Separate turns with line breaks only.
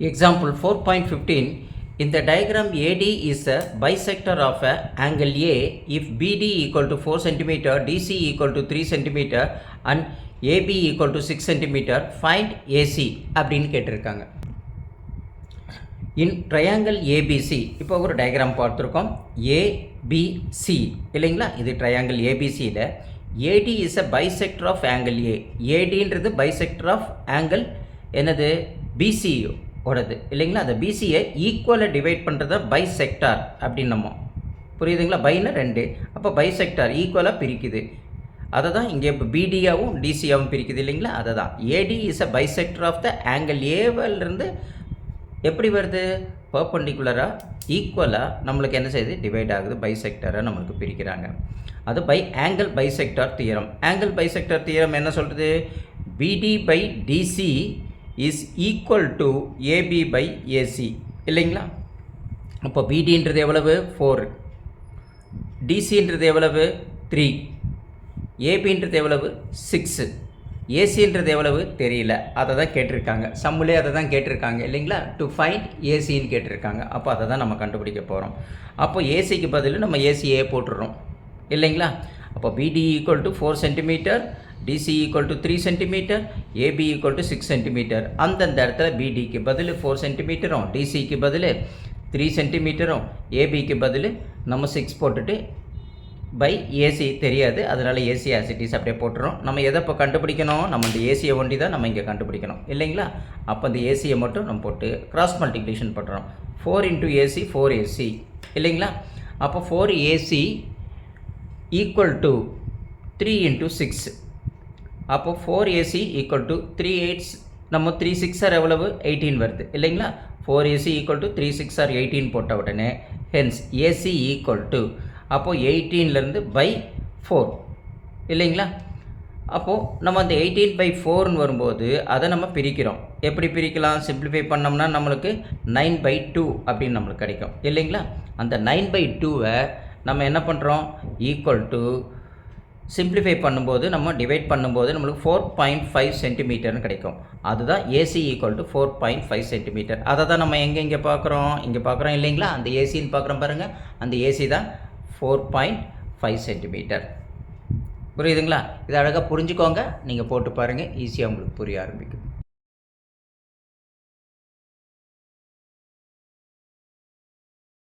Example 4.15 In the diagram AD is a bisector of a angle A. If BD equal to 4 cm, DC equal to 3 cm and AB equal to 6 cm find AC அப்படின்னு கேட்டிருக்காங்க. இன் triangle ABC இப்போ ஒரு diagram பார்த்துருக்கோம். ABC இல்லைங்களா? இது triangle ஏபிசியில் AD is a bisector of angle A ஏடின்றது bisector of angle என்னது? பிசியோ ஓடது இல்லைங்களா? அந்த பிசியை ஈக்குவலாக டிவைட் பண்ணுறத பைசெக்டார் செக்டார் அப்படின்னமோ புரியுதுங்களா? பைனா ரெண்டு. அப்போ பைசெக்டார் ஈக்குவலாக பிரிக்குது. அதை தான் இங்கே இப்போ பிடியாவும் டிசியாவும் பிரிக்குது இல்லைங்களா? அதை தான். AD is a bisector of the angle ஏவிலிருந்து எப்படி வருது? பர்பண்டிகுலராக ஈக்குவலாக நம்மளுக்கு என்ன செய்யுது? டிவைட் ஆகுது. பைசெக்டரை நம்மளுக்கு பிரிக்கிறாங்க. அது by angle bisector theorem angle bisector theorem என்ன சொல்கிறது BD by DC is equal to AB by AC இல்லைங்களா? அப்போ பிடின்றது எவ்வளவு? ஃபோர் டிசின்றது எவ்வளவு? த்ரீ ஏபின்றது எவ்வளவு? சிக்ஸு ஏசின்றது எவ்வளவு? தெரியல. அதை தான் கேட்டிருக்காங்க. சம்முலே அதை தான் கேட்டிருக்காங்க. இல்லைங்களா? டு ஃபைண்ட் ஏசின்னு கேட்டிருக்காங்க. அப்போ அதை தான் நம்ம கண்டுபிடிக்க போகிறோம் அப்போ ஏசிக்கு பதில் நம்ம ஏசியே போட்டுடுறோம் இல்லைங்களா? அப்போ BD equal to four centimetre DC equal to three centimetre AB equal to six centimetre அந்தந்த இடத்துல பிடிக்கு பதில் ஃபோர் சென்டிமீட்டரும் டிசிக்கு பதில் த்ரீ சென்டிமீட்டரும் ஏபிக்கு பதில் நம்ம சிக்ஸ் போட்டுட்டு பை ஏசி தெரியாது. அதனால் ஏசி ஆசிட்டிஸ் அப்படியே போட்டுரும் நம்ம எதை இப்போ கண்டுபிடிக்கணும்? நம்ம இந்த ஏசியை ஒண்டி தான் நம்ம இங்கே கண்டுபிடிக்கணும். இல்லைங்களா? அப்போ இந்த ஏசியை மட்டும் நம்ம போட்டு கிராஸ் மல்டிப்ளிகேஷன் பண்ணுறோம் four into AC four AC இல்லைங்களா? அப்போ four AC equal to three into six அப்போ four AC equal to three eights நம்ம த்ரீ சிக்ஸ் ஆர் எவ்வளவு? எயிட்டீன் வருது. இல்லைங்களா? Four AC equal to three six are eighteen போட்ட உடனே ஹென்ஸ் ஏசி ஈக்குவல் டு அப்போது எயிட்டீன்லேருந்து பை ஃபோர் இல்லைங்களா? அப்போது நம்ம அந்த எயிட்டீன் பை ஃபோர்னு வரும்போது அதை நம்ம பிரிக்கிறோம். எப்படி பிரிக்கலாம்? சிம்பிளிஃபை பண்ணோம்னா நம்மளுக்கு நைன் பை டூ அப்படின்னு நம்மளுக்கு கிடைக்கும். இல்லைங்களா? அந்த நைன் பை டூவை நம்ம என்ன பண்ணுறோம் ஈக்குவல் டு சிம்ப்ளிஃபை பண்ணும்போது நம்ம டிவைட் பண்ணும்போது நம்மளுக்கு ஃபோர் பாயிண்ட் ஃபைவ் சென்டிமீட்டர்னு கிடைக்கும். அதுதான் AC equal to four point five centimetre அதை தான் நம்ம எங்கே இங்கே பார்க்குறோம்? இங்கே பார்க்குறோம் இல்லைங்களா? அந்த ஏசின்னு பார்க்குறோம் பாருங்கள் அந்த ஏசி தான் ஃபோர் பாயிண்ட் ஃபைவ் சென்டிமீட்டர் புரியுதுங்களா? இதை அழகாக புரிஞ்சுக்கோங்க. நீங்கள் போட்டு பாருங்கள் ஈஸியாக உங்களுக்கு புரிய ஆரம்பிக்கும்.